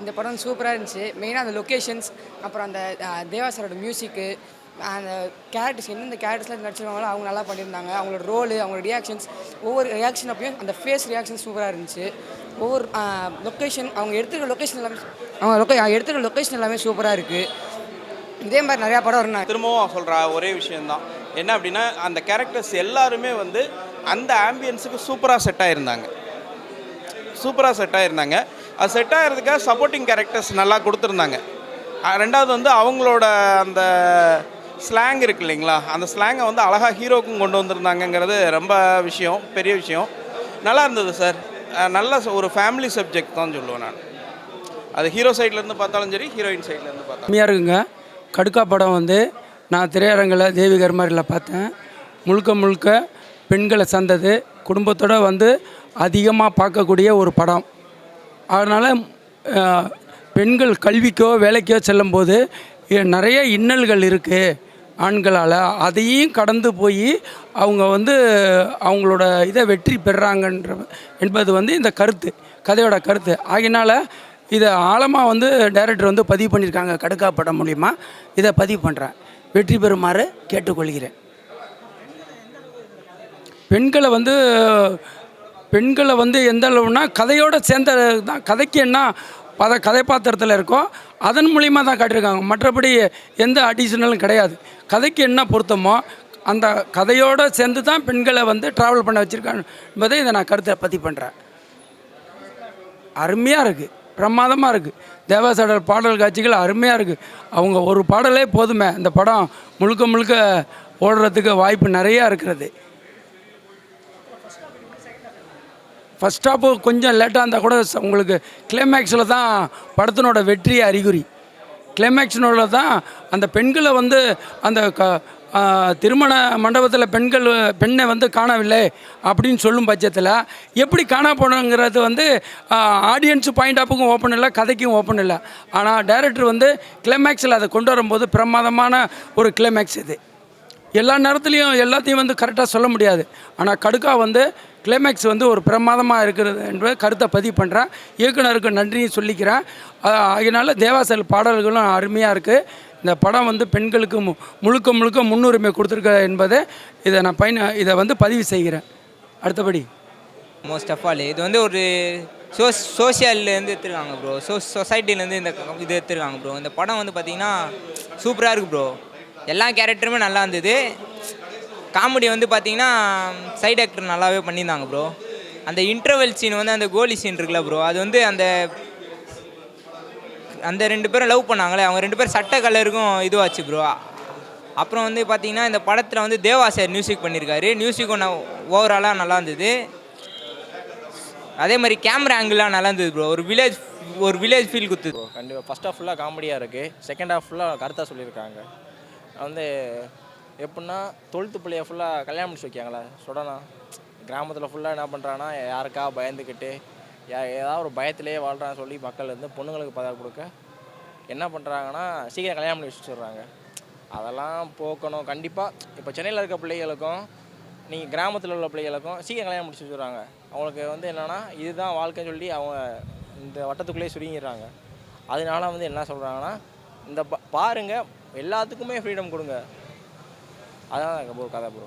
இந்த படம் சூப்பராக இருந்துச்சு. மெயினாக அந்த லொக்கேஷன்ஸ் அப்புறம் அந்த தேவாசரோட மியூசிக்கு அந்த கேரக்டர்ஸ் எந்தெந்த கேரக்டர்ஸ்லாம் நடிச்சிருக்காங்களோ அவங்க நல்லா பண்ணியிருந்தாங்க. அவங்களோட ரோலு அவங்களோட ரியாக்ஷன்ஸ் ஒவ்வொரு ரியாக்ஷன் அப்பயும் அந்த ஃபேஸ் ரியாக்ஷன் சூப்பராக இருந்துச்சு. ஒவ்வொரு லொக்கேஷன் அவங்க எடுத்துக்கிற லொக்கேஷன் எல்லாமே அவங்க லொக்கே எடுத்துக்கிற லொக்கேஷன் எல்லாமே சூப்பராக இருக்குது இதே மாதிரி நிறையா படம் வரும் நான் திரும்பவும் சொல்கிற ஒரே விஷயந்தான் என்ன அப்படின்னா அந்த கேரக்டர்ஸ் எல்லாருமே வந்து அந்த ஆம்பியன்ஸுக்கு சூப்பராக செட் ஆகிருந்தாங்க சூப்பராக செட் ஆகிருந்தாங்க அது செட் ஆகிறதுக்காக சப்போர்ட்டிங் கேரக்டர்ஸ் நல்லா கொடுத்துருந்தாங்க. ரெண்டாவது வந்து அவங்களோட அந்த ஸ்லாங் இருக்கு இல்லைங்களா? அந்த ஸ்லாங்கை வந்து அழகாக ஹீரோக்கும் கொண்டு வந்திருந்தாங்கங்கிறது ரொம்ப விஷயம் பெரிய விஷயம். நல்லா இருந்தது சார் நல்ல ஒரு ஃபேமிலி சப்ஜெக்ட் தான் சொல்லுவேன் நான். அது ஹீரோ சைட்லேருந்து பார்த்தாலும் சரி ஹீரோயின் சைட்லேருந்து பார்த்தா கம்மியாக இருக்குங்க. கடுக்கா படம் வந்து நான் திரையரங்கில் தேவி கர்மாரியில் பார்த்தேன். முழுக்க முழுக்க பெண்களை சந்தது. குடும்பத்தோடு வந்து அதிகமாக பார்க்கக்கூடிய ஒரு படம். அதனால் பெண்கள் கல்விக்கோ வேலைக்கோ செல்லும்போது நிறைய இன்னல்கள் இருக்குது ஆண்களால். அதையும் கடந்து போய் அவங்க வந்து அவங்களோட இதை வெற்றி பெறாங்கன்ற என்பது வந்து இந்த கருத்து கதையோட கருத்து. ஆகினால இதை ஆழமாக வந்து டைரக்டர் வந்து பதிவு பண்ணியிருக்காங்க கடுக்கா படம் மூலிமா இதை பதிவு பண்ணுறேன் வெற்றி பெறுமாறு கேட்டுக்கொள்கிறேன். பெண்களை வந்து பெண்களை வந்து எந்த அளவுனா கதையோடு சேர்ந்த தான். கதைக்கு என்ன பத கதைப்பாத்திரத்தில் இருக்கோ அதன் மூலிமா தான் காட்டியிருக்காங்க. மற்றபடி எந்த அடிஷ்னலும் கிடையாது. கதைக்கு என்ன பொருத்தமோ அந்த கதையோடு சேர்ந்து தான் பெண்களை வந்து ட்ராவல் பண்ண வச்சுருக்காங்க என்பதை இதை நான் கருத்தை பற்றி பண்ணுறேன் அருமையாக இருக்குது பிரமாதமாக இருக்குது தேவாசடர் பாடல் காட்சிகள் அருமையாக இருக்குது அவங்க ஒரு பாடலே போதுமே. இந்த படம் முழுக்க முழுக்க ஓடுறதுக்கு வாய்ப்பு நிறையா இருக்கிறது. ஃபஸ்ட் ஹாப்பு கொஞ்சம் லேட்டாக இருந்தால் கூட உங்களுக்கு கிளைமேக்ஸில் தான் படத்தினோட வெற்றி அறிகுறி. கிளைமேக்ஸினோட தான் அந்த பெண்களை வந்து அந்த க திருமண மண்டபத்தில் பெண்கள் பெண்ணை வந்து காணவில்லை அப்படின்னு சொல்லும் பட்சத்தில் எப்படி காண போனோங்கிறது வந்து ஆடியன்ஸு பாயிண்ட் ஆப்புக்கும் ஓப்பன் இல்லை கதைக்கும் ஓப்பன் இல்லை. ஆனால் டைரக்டர் வந்து கிளைமேக்ஸில் அதை கொண்டு வரும்போது பிரமாதமான ஒரு கிளைமேக்ஸ் இது. எல்லா நேரத்துலையும் எல்லாத்தையும் வந்து கரெக்டாக சொல்ல முடியாது. ஆனால் கடுக்கா வந்து கிளைமேக்ஸ் வந்து ஒரு பிரமாதமாக இருக்கிறது என்பது கருத்தை பதிவு பண்ணுறேன் இயக்குனருக்கு நன்றியும் சொல்லிக்கிறேன். அதனால் தேவாசல் பாடல்களும் அருமையாக இருக்குது இந்த படம் வந்து பெண்களுக்கு மு முழுக்க முழுக்க முன்னுரிமை கொடுத்துருக்க என்பதை இதை நான் பயன் இதை வந்து பதிவு செய்கிறேன். அடுத்தபடி. மோஸ்ட் ஆஃப் ஆல் இது வந்து ஒரு சோ சோசியல்லேருந்து எடுத்துருக்காங்க ப்ரோ சோ சொசைட்டிலேருந்து இந்த இது எடுத்துருக்காங்க ப்ரோ இந்த படம் வந்து பார்த்திங்கன்னா சூப்பராக இருக்குது ப்ரோ எல்லா கேரக்டருமே நல்லா இருந்தது. காமெடி வந்து பார்த்தீங்கன்னா சைடு ஆக்டர் நல்லாவே பண்ணியிருந்தாங்க ப்ரோ அந்த இன்டர்வெல் சீன் வந்து அந்த கோலி சீன் இருக்குல்ல ப்ரோ அது வந்து அந்த அந்த ரெண்டு பேரும் லவ் பண்ணாங்களே அவங்க ரெண்டு பேரும் சட்ட கலருக்கும் இதுவாச்சு ப்ரோ அப்புறம் வந்து பார்த்தீங்கன்னா இந்த படத்தில் வந்து தேவா சார் மியூசிக் பண்ணியிருக்காரு மியூசிக்கும் ஓவராலாக நல்லா இருந்தது. அதே மாதிரி கேமரா ஆங்கிளாக நல்லா இருந்தது ப்ரோ ஒரு வில்லேஜ் ஒரு வில்லேஜ் ஃபீல் குத்து கண்டிப்பாக ஃபஸ்ட் ஹாஃப் ஃபுல்லாக காமெடியாக இருக்குது செகண்ட் ஹாஃப் ஃபுல்லாக கருத்தாக சொல்லியிருக்காங்க. வந்து எப்படின்னா டுவெல்த்து பிள்ளைய ஃபுல்லாக கல்யாணம் முடிச்சு வைக்காங்களே சுடனா கிராமத்தில் ஃபுல்லாக என்ன பண்ணுறாங்கன்னா யாருக்கா பயந்துக்கிட்டு யா ஏதாவது ஒரு பயத்திலேயே வாழ்கிறான்னு சொல்லி மக்கள் வந்து பொண்ணுங்களுக்கு பதவி கொடுக்க என்ன பண்ணுறாங்கன்னா சீக்கிரம் கல்யாணம் பண்ணி வச்சுடுறாங்க அதெல்லாம் போக்கணும். கண்டிப்பாக இப்போ சென்னையில் இருக்க பிள்ளைகளுக்கும் நீங்கள் கிராமத்தில் உள்ள பிள்ளைகளுக்கும் சீக்கிரம் கல்யாணம் முடிச்சு வச்சுடுறாங்க அவங்களுக்கு வந்து என்னென்னா இதுதான் வாழ்க்கைன்னு சொல்லி அவங்க இந்த வட்டத்துக்குள்ளேயே சுருங்கிடுறாங்க. அதனால வந்து என்ன சொல்கிறாங்கன்னா இந்த பாருங்கள் எல்லாத்துக்குமே ஃப்ரீடம் கொடுங்க. அதான் ப்ரோ கதை ப்ரோ